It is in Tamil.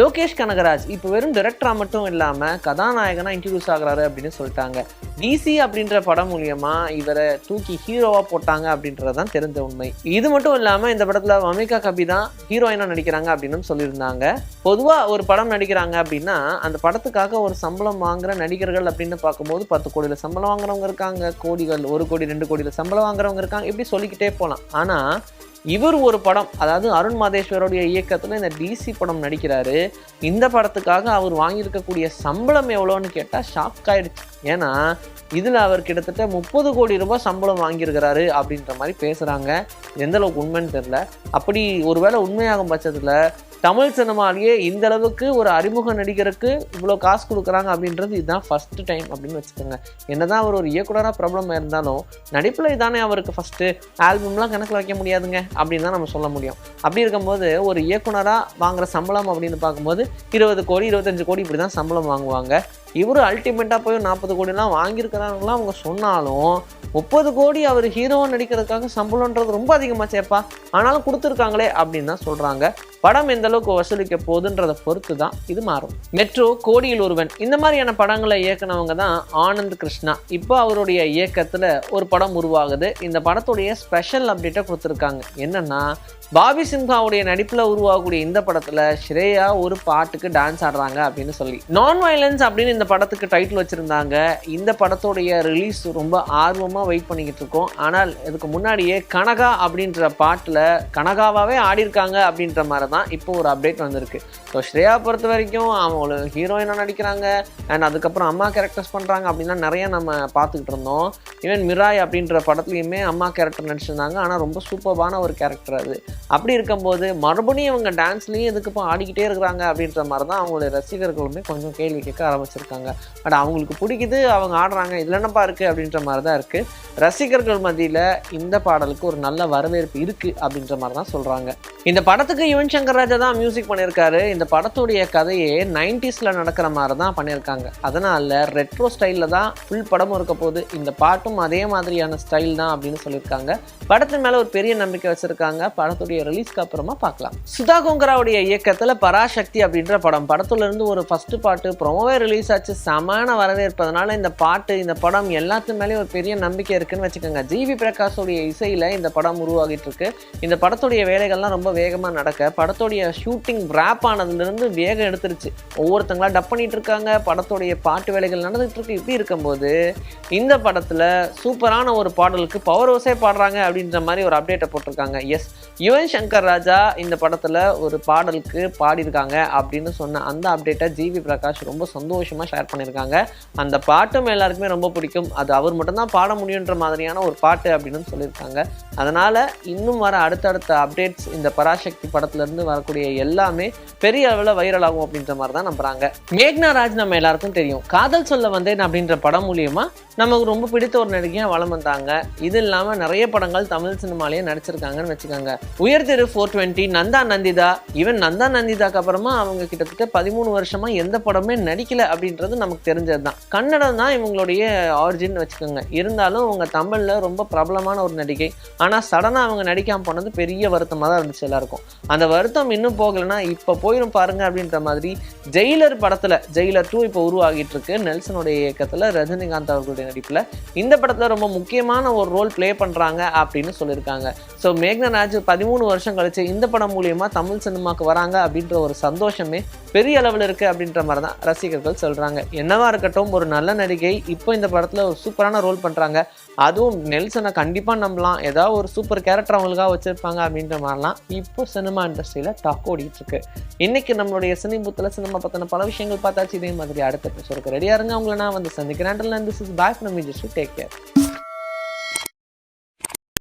லோகேஷ் கனகராஜ் இப்போ வெறும் டிரெக்டராக மட்டும் இல்லாமல் கதாநாயகனாக இன்ட்ரடியூஸ் ஆகுறாரு அப்படின்னு சொல்லிட்டாங்க. டிசி அப்படின்ற படம் மூலியமா இவரை தூக்கி ஹீரோவா போட்டாங்க அப்படின்றது தான் தெரிஞ்ச உண்மை. இது மட்டும் இல்லாம இந்த படத்துல அமிகா கபி தான் ஹீரோயினா நடிக்கிறாங்க அப்படின்னு சொல்லியிருந்தாங்க. பொதுவா ஒரு படம் நடிக்கிறாங்க அப்படின்னா அந்த படத்துக்காக ஒரு சம்பளம் வாங்குற நடிகர்கள் அப்படின்னு பார்க்கும்போது பத்து கோடியில சம்பளம் வாங்குறவங்க இருக்காங்க கோடிகள் ஒரு கோடி ரெண்டு கோடியில சம்பளம் வாங்குறவங்க இருக்காங்க இப்படி சொல்லிக்கிட்டே போகலாம் ஆனா இவர் ஒரு படம் அதாவது அருண் மாதேஸ்வரோடைய இயக்கத்தில் இந்த டிசி படம் நடிக்கிறாரு. இந்த படத்துக்காக அவர் வாங்கியிருக்கக்கூடிய சம்பளம் எவ்வளோன்னு கேட்டால் ஷாக் ஆயிடுச்சு. ஏன்னா இதில் அவர் கிட்டத்தட்ட முப்பது கோடி ரூபாய் சம்பளம் வாங்கியிருக்கிறாரு அப்படின்ற மாதிரி பேசுகிறாங்க எந்த அளவுக்கு உண்மைன்னு தெரில அப்படி ஒருவேளை உண்மையாகும் பட்சத்தில் தமிழ் சினிமாலேயே இந்த அளவுக்கு ஒரு அறிமுக நடிகருக்கு இவ்வளோ காசு கொடுக்குறாங்க அப்படின்றது இதுதான் ஃபஸ்ட்டு டைம் அப்படின்னு வச்சுக்கோங்க. என்ன தான் அவர் ஒரு இயக்குனராக ப்ராப்ளம் இருந்தாலும் நடிப்பில் இதானே அவருக்கு ஃபஸ்ட்டு ஆல்பம்லாம் கணக்கில் வைக்க முடியாதுங்க அப்படின்னு தான் நம்ம சொல்ல முடியும். அப்படி இருக்கும்போது ஒரு இயக்குனராக வாங்குற சம்பளம் அப்படின்னு பார்க்கும்போது இருபது கோடி இருபத்தஞ்சு கோடி இப்படி தான் சம்பளம் வாங்குவாங்க. இவர் அல்டிமேட்டாக போய் நாற்பது கோடிலாம் வாங்கியிருக்கிறாங்களாம் அவங்க சொன்னாலும் முப்பது கோடி அவர் ஹீரோவாக நடிக்கிறதுக்காக சம்பளம்ன்றது ரொம்ப அதிகமாக சேர்ப்பா. ஆனாலும் கொடுத்துருக்காங்களே அப்படின்னு தான் சொல்கிறாங்க படம் எந்த அளவுக்கு வசூலிக்க போகுதுன்றதை பொறுத்து தான் இது மாறும். மெட்ரோ கோடியில் ஒருவன் இந்த மாதிரியான படங்களை இயக்குனவங்க தான் ஆனந்த் கிருஷ்ணா. இப்போ அவருடைய இயக்கத்தில் ஒரு படம் உருவாகுது. இந்த படத்துடைய ஸ்பெஷல் அப்டேட்டை கொடுத்துருக்காங்க. என்னன்னா பாபி சிம்ஹாவுடைய நடிப்பில் உருவாகக்கூடிய இந்த படத்தில் ஸ்ரேயா ஒரு பாட்டுக்கு டான்ஸ் ஆடுறாங்க அப்படின்னு சொல்லி. நான் வயலன்ஸ் அப்படின்னு இந்த படத்துக்கு டைட்டில் வச்சுருந்தாங்க. இந்த படத்துடைய ரிலீஸ் ரொம்ப ஆர்வமாக வெயிட் பண்ணிக்கிட்டு இருக்கோம். ஆனால் இதுக்கு முன்னாடியே கனகா அப்படின்ற பாட்டில் கனகாவாகவே ஆடிருக்காங்க அப்படின்ற மாதிரி தான் இப்போ ஒரு அப்டேட் வந்திருக்கு. ஸோ ஸ்ரேயா பொறுத்த வரைக்கும் அவங்கள ஹீரோயினாக நடிக்கிறாங்க. அண்ட் அதுக்கப்புறம் அம்மா கேரக்டர்ஸ் பண்ணுறாங்க அப்படின்னா நிறைய நம்ம பார்த்துக்கிட்டு இருந்தோம். ஈவன் மிராய் அப்படின்ற படத்துலையுமே அம்மா கேரக்டர் நடிச்சிருந்தாங்க. ஆனால் ரொம்ப சூப்பர்பான ஒரு கேரக்டர் அது. அப்படி இருக்கும்போது மறுபடியும் அவங்க டான்ஸ்லேயும் எதுக்கு இப்போ ஆடிக்கிட்டே இருக்கிறாங்க அப்படின்ற மாதிரி தான் அவங்களுடைய ரசிகர்களுமே கொஞ்சம் கேள்வி கேட்க ஆரம்பிச்சிருக்காங்க. பட் அவங்களுக்கு பிடிக்குது அவங்க ஆடுறாங்க இதில் என்னப்பா இருக்குது அப்படின்ற மாதிரி தான் இருக்குது ரசிகர்கள் மத்தியில் இந்த பாடலுக்கு ஒரு நல்ல வரவேற்பு இருக்குது அப்படின்ற மாதிரி தான் சொல்கிறாங்க இந்த படத்துக்கு யுவன் சங்கர் ராஜா தான் மியூசிக் பண்ணியிருக்காரு. இந்த இந்த படத்துடைய கதையே நைன்டிஸில் நடக்கிற மாதிரி தான் பண்ணியிருக்காங்க. அதனால் ரெட்ரோ ஸ்டைலில் தான் ஃபுல் படமும் இருக்க போகுது. இந்த பாட்டும் அதே மாதிரியான ஸ்டைல் தான் அப்படின்னு சொல்லியிருக்காங்க. படத்தின் மேலே ஒரு பெரிய நம்பிக்கை வச்சுருக்காங்க. படத்துடைய ரிலீஸ்க்கு அப்புறமா பார்க்கலாம். சுதா கோங்கராவுடைய இயக்கத்தில் பராசக்தி அப்படின்ற படம். படத்துல இருந்து ஒரு ஃபஸ்ட்டு பாட்டு ப்ரொமோவே ரிலீஸ் ஆச்சு. சமான வரவேற்பதனால இந்த பாட்டு இந்த படம் எல்லாத்து மேலேயும் ஒரு பெரிய நம்பிக்கை இருக்குன்னு வச்சுக்கோங்க. ஜிவி பிரகாஷோடைய இசையில் இந்த படம் உருவாகிட்டு இருக்கு. இந்த படத்துடைய வேலைகள்லாம் ரொம்ப வேகமாக நடக்க படத்துடைய ஷூட்டிங் ரேப் அதுலேருந்து வேகம் எடுத்துருச்சு. ஒவ்வொருத்தங்களா டப் பண்ணிட்டு இருக்காங்க படத்துடைய பாட்டு வேலைகள் நடந்துட்டு இருக்கு இப்படி இருக்கும்போது இந்த படத்தில் சூப்பரான ஒரு பாடலுக்கு பவர் ஓசே பாடுறாங்க அப்படின்ற மாதிரி ஒரு அப்டேட்டை போட்டிருக்காங்க. எஸ் யுவன் சங்கர் ராஜா இந்த படத்தில் ஒரு பாடலுக்கு பாடியிருக்காங்க அப்படின்னு சொன்ன அந்த அப்டேட்டை ஜிவி பிரகாஷ் ரொம்ப சந்தோஷமாக ஷேர் பண்ணியிருக்காங்க. அந்த பாட்டும் எல்லாருக்குமே ரொம்ப பிடிக்கும். அது அவர் மட்டும்தான் பாட முடியுன்ற மாதிரியான ஒரு பாட்டு அப்படின்னு சொல்லியிருக்காங்க. அதனால் இன்னும் வர அடுத்தடுத்த அப்டேட்ஸ் இந்த பராசக்தி படத்துலேருந்து வரக்கூடிய எல்லாமே பெரிய அளவில் வைரல் ஆகும் அப்படின்ற மாதிரி தான் நம்புறாங்க. மேக்னா ராஜ் நம்ம எல்லாருக்கும் தெரியும். காதல் சொல்ல வந்தேன் அப்படின்ற படம் மூலியமா நமக்கு ரொம்ப பிடித்த ஒரு நடிகையாக வளம் வந்தாங்க. இது இல்லாமல் நிறைய படங்கள் தமிழ் சினிமாலேயே நடிச்சிருக்காங்கன்னு வச்சுக்கோங்க. உயர் தெரு four twenty Nanda Nandita. Even Nanda நந்திதாக்கு அப்புறமா அவங்க கிட்டத்தட்ட பதிமூணு வருஷமா எந்த படமே நடிக்கல அப்படின்றது நமக்கு தெரிஞ்சது தான் கன்னடம் தான் இவங்களுடைய ஆரிஜின் வச்சுக்கோங்க. இருந்தாலும் அவங்க தமிழில் ரொம்ப பிரபலமான ஒரு நடிகை. ஆனால் சடனாக அவங்க நடிக்காமல் போனது பெரிய வருத்தமாக தான் இருந்துச்சு எல்லாருக்கும். அந்த வருத்தம் இன்னும் போகலைன்னா இப்போ போயிடும் பாருங்க அப்படின்ற மாதிரி ஜெயிலர் படத்தில் ஜெயிலர் டூ இப்போ உருவாகிட்டு இருக்கு நெல்சனுடைய இயக்கத்தில் ரஜினிகாந்த் அவர்களுடைய நடிப்பில். இந்த படத்தில் ரொம்ப முக்கியமான ஒரு ரோல் ப்ளே பண்ணுறாங்க அப்படின்னு சொல்லியிருக்காங்க. ஸோ மேக்னராஜ் பதிமூணு வருஷம் கழிச்சு இந்த படம் மூலியமா தமிழ் சினிமாக்கு வராங்க அப்படின்ற ஒரு சந்தோஷமே பெரிய அளவில் இருக்குது அப்படின்ற மாதிரி தான் ரசிகர்கள் சொல்கிறாங்க என்னவா இருக்கட்டும் ஒரு நல்ல நடிகை இப்போ இந்த படத்தில் ஒரு சூப்பரான ரோல் பண்ணுறாங்க அதுவும் நெல்சனை கண்டிப்பாக நம்பலாம். ஏதாவது ஒரு சூப்பர் கேரக்டர் அவங்களுக்காக வச்சுருப்பாங்க அப்படின்ற மாதிரிலாம் இப்போ சினிமா இண்டஸ்ட்ரியில் டாக் ஓடிட்டு இருக்கு இன்னைக்கு நம்மளுடைய சினிபுத்தில் சினிமா பற்றின பல விஷயங்கள் பார்த்தாச்சு. இதே மாதிரி அடுத்த எபிசோடுக்கு ரெடியாக இருங்க. அவங்கள நான் வந்து சந்திக்கிறேன். திஸ் இஸ் பேக் நம்ம ஜஸ்ட் டேக் கேர்